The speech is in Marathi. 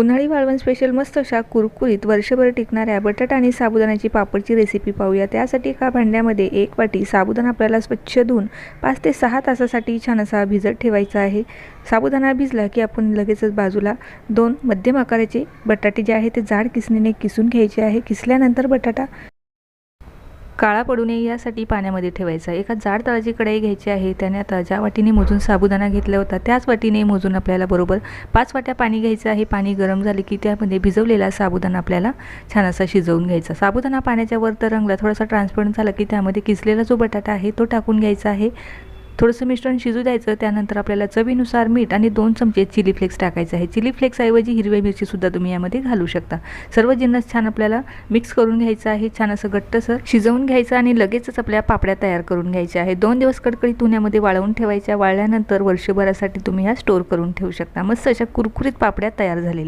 उन्हाळी वाळवण स्पेशल मस्त अशा कुरकुरीत वर्षभर टिकणाऱ्या बटाटा आणि साबुदाण्याची पापडची रेसिपी पाहूया. त्यासाठी एका भांड्यामध्ये एक वाटी साबुदाणा आपल्याला स्वच्छ धुवून पाच ते सहा तासासाठी छान असा भिजत ठेवायचा आहे. साबुदाणा भिजला की आपण लगेचच बाजूला दोन मध्यम आकाराचे बटाटे जे आहे ते जाड किसणीने किसून घ्यायचे आहे. किसल्यानंतर बटाटा काळा पडू नये यासाठी पाण्यामध्ये ठेवायचा. एका जाड तळाची कढई घ्यायची आहे. त्याने आता ज्या वाटीने मोजून साबुदाणा घेतला होता. त्याच वाटीने मोजून आपल्याला बरोबर पाच वाट्या पाणी घ्यायचं आहे. पाणी गरम झाले की त्यामध्ये भिजवलेला साबुदाणा आपल्याला छान असा शिजवून घ्यायचा. साबुदाणा पाण्याच्या वर तर रंगला थोडासा ट्रान्सपरंट झाला की त्यामध्ये किसलेला जो बटाटा आहे तो टाकून घ्यायचा आहे. थोडंसं मिश्रण शिजू द्यायचं त्यानंतर आपल्याला चवीनुसार मीठ आणि दोन चमचे चिली फ्लेक्स टाकायचं आहे. चिली फ्लेक्सऐवजी हिरव्या मिरचीसुद्धा तुम्ही यामध्ये घालू शकता. सर्व जिन्नस छान आपल्याला मिक्स करून घ्यायचं आहे. छान असं घट्टसर शिजवून घ्यायचं आणि लगेचच आपल्या पापड्या तयार करून घ्यायच्या आहे दोन दिवस कडकडीत उन्हामध्ये वाळवून ठेवायच्या. वाळल्यानंतर वर्षभरासाठी तुम्ही ह्या स्टोअर करून ठेवू शकता. मस्त अशा कुरकुरीत पापड्या तयार झालेल्या